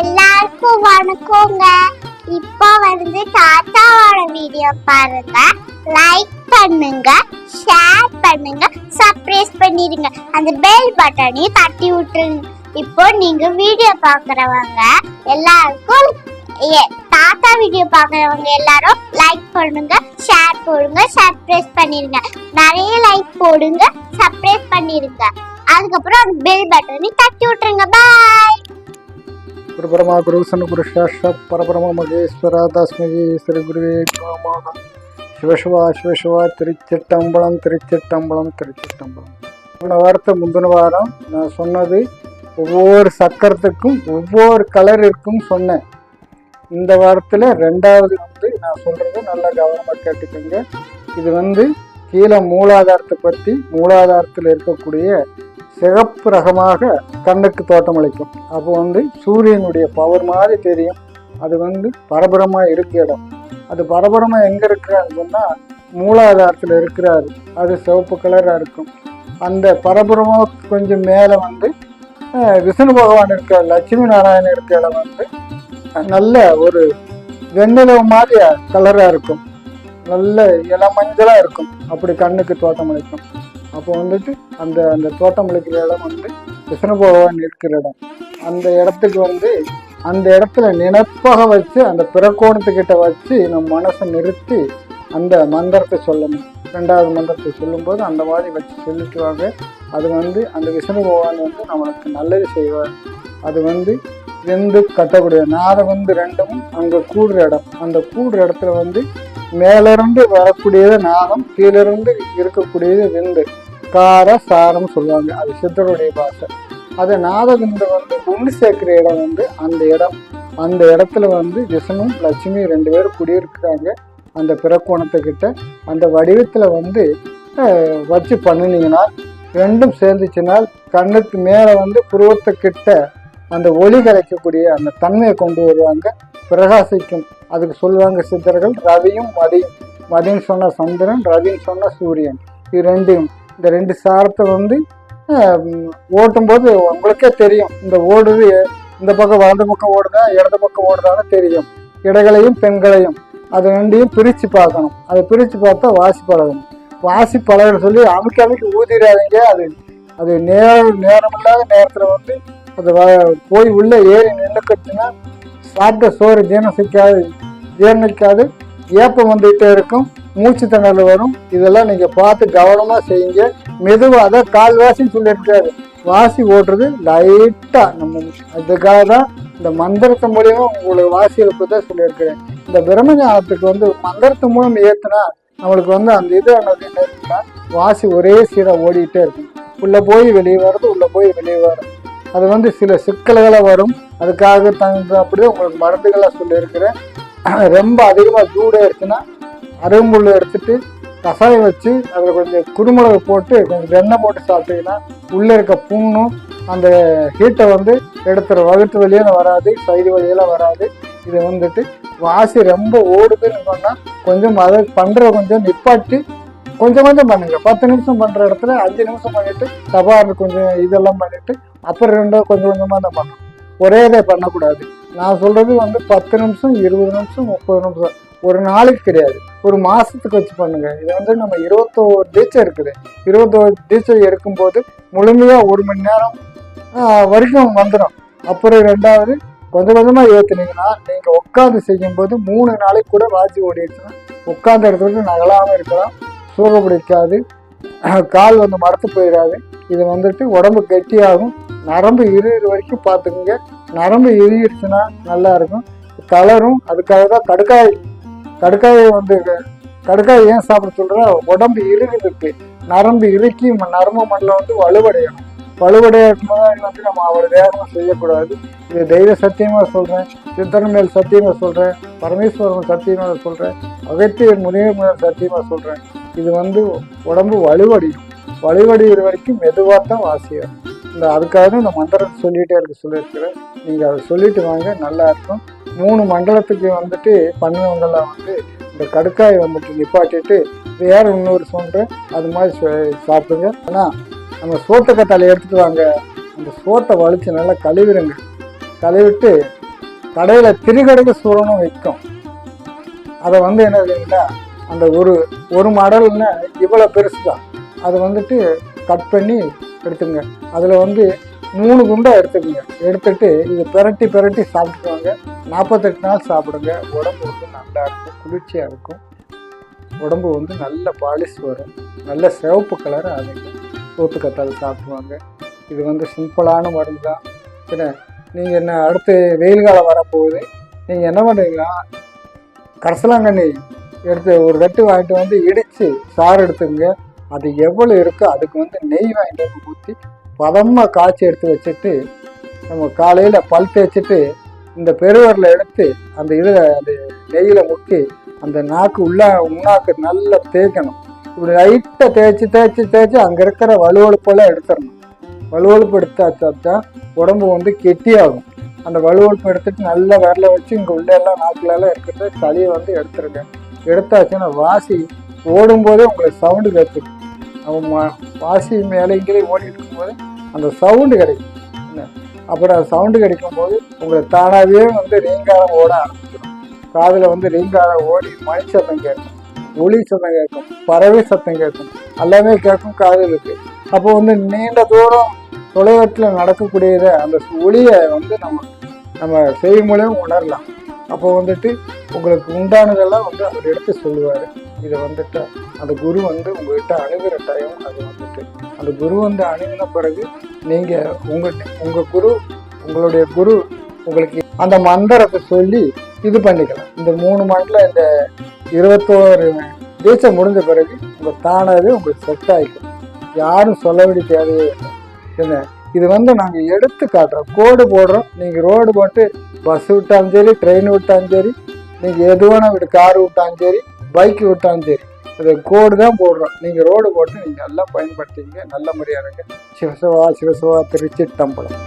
எல்லாருக்கும் வணக்கங்க. இப்போ வந்து தாத்தாவோட வீடியோ பாருங்க. லைக் பண்ணுங்க ஷேர் பண்ணுங்க சப்ரைஸ் பண்ணிடுங்க அந்த பெல் பட்டனையும் தட்டி விட்டுருங்க. இப்போ நீங்க வீடியோ பாக்குறவங்க எல்லாருக்கும் தாத்தா வீடியோ பாக்குறவங்க எல்லாரும் லைக் பண்ணுங்க ஷேர் போடுங்க சப்ஸ்கிரைப் பண்ணிடுங்க நிறைய லைக் போடுங்க சப்ஸ்கிரைப் பண்ணிடுங்க அதுக்கப்புறம் அந்த பெல் பட்டனை தட்டி விட்டுருங்க. பாய் பரபரமா குருசன் குரு சன்னு குரு பரபரம மகேஸ்வர தஸ்மகி ஸ்ரீ குருவே நமः. சிவசிவா சிவசிவா திருச்சிட்டம்பலம் திருச்சிட்டம்பலம் திருச்சிட்டம்பலம் போன வாரத்தை முந்தின வாரம் நான் சொன்னது ஒவ்வொரு சக்கரத்துக்கும் ஒவ்வொரு கலர் சொன்னேன். இந்த வாரத்தில் ரெண்டாவது வந்து நான் சொல்கிறது நல்லா கவனமாக கேட்டுக்கோங்க. இது வந்து கீழே மூலாதாரத்தை பற்றி மூலாதாரத்தில் இருக்கக்கூடிய சிகப்பு ரகமாக கண்ணுக்கு தோட்டமளிக்கும் அப்போ வந்து சூரியனுடைய பவர் மாதிரி தெரியும். அது வந்து பரபரமாக இருக்க இடம். அது பரபரமாக எங்கே இருக்கிறான்னு சொன்னால் மூலாதாரத்தில் இருக்கிறாரு. அது சிவப்பு கலராக இருக்கும். அந்த பரபரமாக கொஞ்சம் மேலே வந்து விஷ்ணு பகவான் இருக்க லட்சுமி நாராயணன் இருக்க இடம் வந்து நல்ல ஒரு வெண்ணிலவு மாதிரி கலராக இருக்கும். நல்ல இளமஞ்சளாக இருக்கும். அப்படி கண்ணுக்கு தோட்டமளிக்கும் அப்போ வந்துட்டு அந்த அந்த தோட்டம் அளிக்கிற இடம் வந்து விஷ்ணு பகவான் இருக்கிற இடம். அந்த இடத்துக்கு வந்து அந்த இடத்துல நினைப்பாக வச்சு அந்த பிறக்கோணத்துக்கிட்ட வச்சு நம்ம மனசை நிறுத்தி அந்த மந்திரத்தை சொல்லணும். ரெண்டாவது மந்திரத்தை சொல்லும்போது அந்த மாதிரி வச்சு சொல்லிக்குவாங்க. அது வந்து அந்த விஷ்ணு பகவான் வந்து நம்மளுக்கு நல்லது செய்வார். அது வந்து வெந்து கட்டக்கூடிய நாதம் வந்து ரெண்டும் அங்கே கூடுற இடம். அந்த கூடுற இடத்துல வந்து மேலிருந்து வரக்கூடியது நாதம் கீழிருந்து இருக்கக்கூடியது விந்து. கார சாரம் சொல்லுவாங்க. அது சித்தருடைய பாஷை. அது நாதவிந்து வந்து ஒன்று சேர்க்கிற இடம் வந்து அந்த இடம். அந்த இடத்துல வந்து விஷ்ணுவும் லட்சுமி ரெண்டு பேரும் குடியிருக்கிறாங்க. அந்த பிறக்கோணத்துக்கிட்ட அந்த வடிவத்தில் வந்து வச்சு பண்ணினீங்கன்னா ரெண்டும் சேர்ந்துச்சுனால் கண்ணுக்கு மேலே வந்து புருவத்துக்கிட்ட அந்த ஒளி கலைக்கக்கூடிய அந்த தன்மையை கொண்டு வருவாங்க. பிரகாசிக்கும். அதுக்கு சொல்லுவாங்க சித்தர்கள் ரவியும் மதியும். மதின்னு சொன்ன சந்திரன் ரவின்னு சொன்ன சூரியன். இது ரெண்டையும் இந்த ரெண்டு சாரத்தை வந்து ஓட்டும்போது உங்களுக்கே தெரியும். இந்த ஓடுது இந்த பக்கம் வலது பக்கம் ஓடுதா இடது பக்கம் ஓடுதான்னு தெரியும். இடைகளையும் பெண்களையும். அது ரெண்டையும் பிரித்து பார்க்கணும். அதை பிரித்து பார்த்தா வாசி பழகணும். வாசி பழகிற சொல்லி அமைக்க அமைக்க ஊதிடாதீங்க. அது அது நேர நேரமில்லாத நேரத்தில் வந்து அது போய் உள்ளே ஏறி நின்றுக்கிட்டுன்னா சாப்பிட்ட சோறு ஜீரணசிக்காது ஜீரணிக்காது. ஏப்பம் வந்துகிட்டே இருக்கும் மூச்சு திணறல் வரும். இதெல்லாம் நீங்கள் பார்த்து கவனமாக செய்யுங்க. மெதுவாக அதை கால்வாசின்னு சொல்லியிருக்காரு. வாசி ஓட்டுறது லைட்டாக நம்ம அதுக்காக தான் இந்த மந்திரத்து மூலியமா உங்களுக்கு வாசி எழுப்பு தான் சொல்லியிருக்கிறேன். இந்த பிரம்மஞானத்துக்கு வந்து மந்திரத்து மூலம் ஏற்றுனா நம்மளுக்கு வந்து அந்த இது என்னது என்ன வாசி ஒரே சீராக ஓடிக்கிட்டே இருக்கும். உள்ளே போய் வெளியே வர்றது உள்ளே போய் வெளியே வர்றது. அது வந்து சில சிக்கல்களை வரும். அதுக்காக தகுந்த அப்படியே உங்களுக்கு மருந்துகளை சொல்லியிருக்கிறேன். ரொம்ப அதிகமாக சூடாக எடுத்துன்னா அருகம்புல் எடுத்துட்டு கசாயம் வச்சு அதில் கொஞ்சம் குருமிளகு போட்டு கொஞ்சம் வெண்ணெய் போட்டு சாப்பிட்டீங்கன்னா உள்ளே இருக்க புண்ணும் அந்த ஹீட்டை வந்து எடுத்துகிற வகுத்து வழியில் வராது சைடு வழியில் வராது. இது வந்துட்டு வாசி ரொம்ப ஓடுதுன்னு சொன்னால் கொஞ்சம் அதை பண்ணுற கொஞ்சம் நிப்பாட்டி கொஞ்சம் கொஞ்சம் பண்ணுங்க. பத்து நிமிஷம் பண்ணுற இடத்துல அஞ்சு நிமிஷம் பண்ணிட்டு தபார் கொஞ்சம் இதெல்லாம் பண்ணிட்டு அப்புறம் ரெண்டோ கொஞ்சம் கொஞ்சமாக தான் பண்ணணும். ஒரே இதை பண்ணக்கூடாது. நான் சொல்கிறது வந்து பத்து நிமிஷம் இருபது நிமிஷம் முப்பது நிமிஷம். ஒரு நாளைக்கு கிடையாது. ஒரு மாதத்துக்கு வச்சு பண்ணுங்க. இது வந்து நம்ம இருபத்தோரு டீச்சர் இருக்குது. இருபத்தோரு டீச்சர் எடுக்கும்போது முழுமையாக ஒரு மணி நேரம் வரைக்கும் வந்துடும் அப்புறம் ரெண்டாவது கொஞ்சம் கொஞ்சமாக ஏற்றுனீங்கன்னா நீங்கள் உட்காந்து செய்யும்போது மூணு நாளைக்கு கூட ராஜி ஓடிடுச்சுன்னா உட்காந்த இடத்துல நகலாமல் இருக்கலாம். சூழ பிடிக்காது கால் வந்து மரத்து போயிடாது. இது வந்துட்டு உடம்பு கெட்டியாகும். நரம்பு இறுகிற வரைக்கும் பார்த்துக்குங்க. நரம்பு இறுகிடுச்சுன்னா நல்லா இருக்கும். தளரும் அதுக்காக தான் கடுக்காய் கடுக்காயை வந்து கடுக்காய் ஏன் சாப்பிட சொல்கிறா உடம்பு இறுகிறதுக்கு நரம்பு இறுக்கி ம- நரம்பு மண்ணில் வந்து வலுவடையணும். வலுவடையும் போது வந்து நம்ம அவர் வேகமாக செய்யக்கூடாது. இது தெய்வ சத்தியமாக சொல்கிறேன் சித்தன் மேல் சத்தியமாக சொல்கிறேன் பரமேஸ்வரன் சத்தியமாக சொல்கிறேன் அகத்தியர் முனிவர் மேல் சத்தியமாக சொல்கிறேன் இது வந்து உடம்பு வலுவடையும். வலுவடைகிற வரைக்கும் மெதுவாக தான் வாசியும் இந்த அதுக்காக தான் இந்த மந்திரத்தை சொல்லிகிட்டே இருக்க சொல்லியிருக்கிறேன். நீங்கள் அதை சொல்லிட்டு வாங்க நல்லா இருக்கும். மூணு மண்டலத்துக்கு வந்துட்டு பண்ணவங்கெல்லாம் வந்து இந்த கடுக்காயை வந்துட்டு நிப்பாட்டிட்டு வேற இன்னொரு சொல்கிறேன் அது மாதிரி சாப்பிடுங்க. ஆனால் நம்ம சோத்துக்கத்தாழை எடுத்துட்டு வாங்க. அந்த சோத்தை வலிச்சு நல்லா கழுவிடுங்க. கழுவிட்டு கடையில் திரிகடுக்கு சூரனும் விற்கும் அதை வந்து என்ன செய்யுங்களா அந்த ஒரு ஒரு மடல்னா இவ்வளோ பெருசு தான் அதை வந்துட்டு கட் பண்ணி எடுத்துங்க. அதில் வந்து மூணு குண்டாக எடுத்துக்கோங்க. எடுத்துட்டு இது பிரட்டி பிரட்டி சாப்பிட்டுக்குவாங்க. நாற்பத்தெட்டு நாள் சாப்பிடுங்க. உடம்பு வந்து நல்லா இருக்கும். குளிர்ச்சியாக இருக்கும். உடம்பு வந்து நல்ல பாலிஷ் வரும். நல்ல சிவப்பு கலர் ஆகுங்க சோத்து சாப்பிடுவாங்க. இது வந்து சிம்பிளான மருந்து தான் என்ன நீங்கள் என்ன அடுத்து வெயில் காலம் வரப்போகுது. நீங்கள் என்ன பண்ணுறீங்கன்னா கரசலாங்கண்ணி எடுத்து ஒரு கட்டு வாங்கிட்டு வந்து இடித்து சாறு எடுத்துங்க அது எவ்வளோ இருக்கோ அதுக்கு வந்து நெய் வாங்கிட்டு வந்து ஊற்றி பதமாக காய்ச்சி எடுத்து வச்சுட்டு நம்ம காலையில் பல் தேய்ச்சிட்டு இந்த பெருவரில் எடுத்து அந்த இதில் அந்த நெய்யில் முக்கி அந்த நாக்கு உள்ள உண்ணாக்கு நல்லா தேய்க்கணும். இப்படி லைட்டாக தேய்ச்சி தேய்ச்சி தேய்ச்சி அங்கே இருக்கிற வலுவழுப்பெல்லாம் எடுத்துடணும். வலுவழுப்பு எடுத்தாச்சா தான் உடம்பு வந்து கெட்டியாகும். அந்த வலுவழுப்பு எடுத்துட்டு நல்லா விரல வச்சு இங்கே உள்ள எல்லாம் நாக்குலலாம் இருக்கிறத சளியை வந்து எடுத்துருங்க. எடுத்தாச்சுன்னா வாசி ஓடும்போதே உங்களுக்கு சவுண்டு கேட்கும் நம்ம வாசி மேலே இங்கே ஓடிட்டு இருக்கும்போது அந்த சவுண்டு கிடைக்கும் என்ன? அப்புறம் அந்த சவுண்டு கிடைக்கும் போது உங்களுக்கு தானாகவே வந்து ரீங்காரம் ஓட ஆரம்பிச்சிடும். காதில் வந்து ரீங்காரம் ஓடி மணி சத்தம் கேட்கும். ஒளி சத்தம் கேட்கும். பறவை சத்தம் கேட்கும். எல்லாமே கேட்கும் காதலுக்கு அப்போ வந்து நீண்ட தூரம் தொலைவத்தில் நடக்கக்கூடியதை அந்த ஒளியை வந்து நம்ம நம்ம செவி மூலியம் உணரலாம். அப்போ வந்துட்டு உங்களுக்கு உண்டானதெல்லாம் வந்து அவர் எடுத்து சொல்லுவார். இதை வந்துட்டு அந்த குரு வந்து உங்கள்கிட்ட அணுகிற டைம் அது வந்துட்டு. அந்த குரு வந்து அணுகின பிறகு நீங்கள் உங்கள் உங்கள் குரு உங்களுடைய குரு உங்களுக்கு அந்த மந்திரத்தை சொல்லி இது பண்ணிக்கலாம். இந்த மூணு மண்டல இந்த இருபத்தோரு தேசம் முடிஞ்ச பிறகு உங்கள் தானாகவே உங்களுக்கு செட் ஆகிக்கும் யாரும் சொல்ல வேண்டிய தேவையே இல்லை. என்ன? இது வந்து நாங்கள் எடுத்து காட்டுறோம். கோடு போடுறோம். நீங்கள் ரோடு போட்டு பஸ் விட்டாலும் சரி ட்ரெயின் விட்டாலும் சரி நீங்கள் எது வேணால் விட்டு கார் விட்டாலும் சரி பைக் விட்டாலும் சரி அது கோடு தான் போடுறோம். நீங்கள் ரோடு போட்டு நீங்கள் நல்லா பயன்படுத்திங்க நல்ல முறையாக இருங்க. சிவசிவா சிவசிவா திருச்சி டம்பளம்